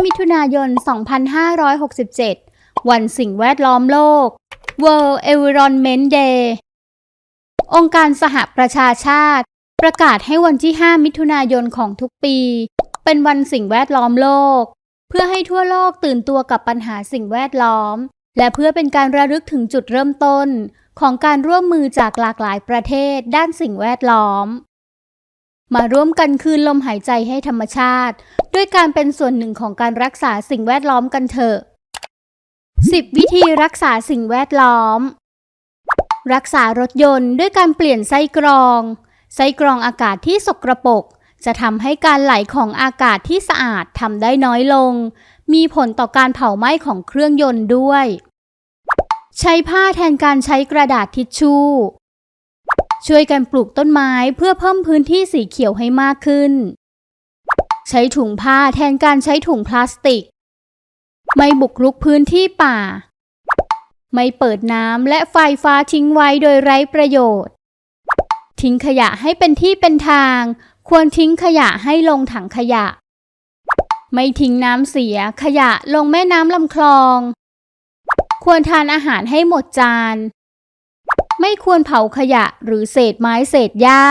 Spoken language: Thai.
5 มิถุนายน 2567 วันสิ่งแวดล้อมโลก World Environment Day องค์การสหประชาชาติ ประกาศให้วันที่ 5 มิถุนายนของทุกปี เป็นวันสิ่งแวดล้อมโลก เพื่อให้ทั่วโลกตื่นตัวกับปัญหาสิ่งแวดล้อม และเพื่อเป็นการระลึกถึงจุดเริ่มต้น ของการร่วมมือจากหลากหลายประเทศด้านสิ่งแวดล้อม มาร่วมกันคืนลมหายใจให้ธรรมชาติ ด้วยการเป็นส่วนหนึ่งของการรักษาสิ่งแวดล้อมกันเถอะ 10 วิธีรักษาสิ่งแวดล้อม รักษารถยนต์ด้วยการเปลี่ยนไส้กรอง ไส้กรองอากาศที่สกรปรกจะทำให้การไหลของอากาศที่สะอาดทำได้น้อยลง มีผลต่อการเผาไหม้ของเครื่องยนต์ด้วย ใช้ผ้าแทนการใช้กระดาษทิชชู่ ช่วยกันปลูกต้นไม้เพื่อเพิ่มพื้นที่สีเขียวให้มากขึ้น ใช้ถุงผ้าแทนการใช้ถุงพลาสติก ไม่บุกรุกพื้นที่ป่า ไม่เปิดน้ำและไฟฟ้าทิ้งไว้โดยไร้ประโยชน์ ทิ้งขยะให้เป็นที่เป็นทาง ควรทิ้งขยะให้ลงถังขยะ ไม่ทิ้งน้ำเสียขยะลงแม่น้ำลำคลอง ควรทานอาหารให้หมดจาน ไม่ควรเผาขยะหรือเศษไม้เศษหญ้า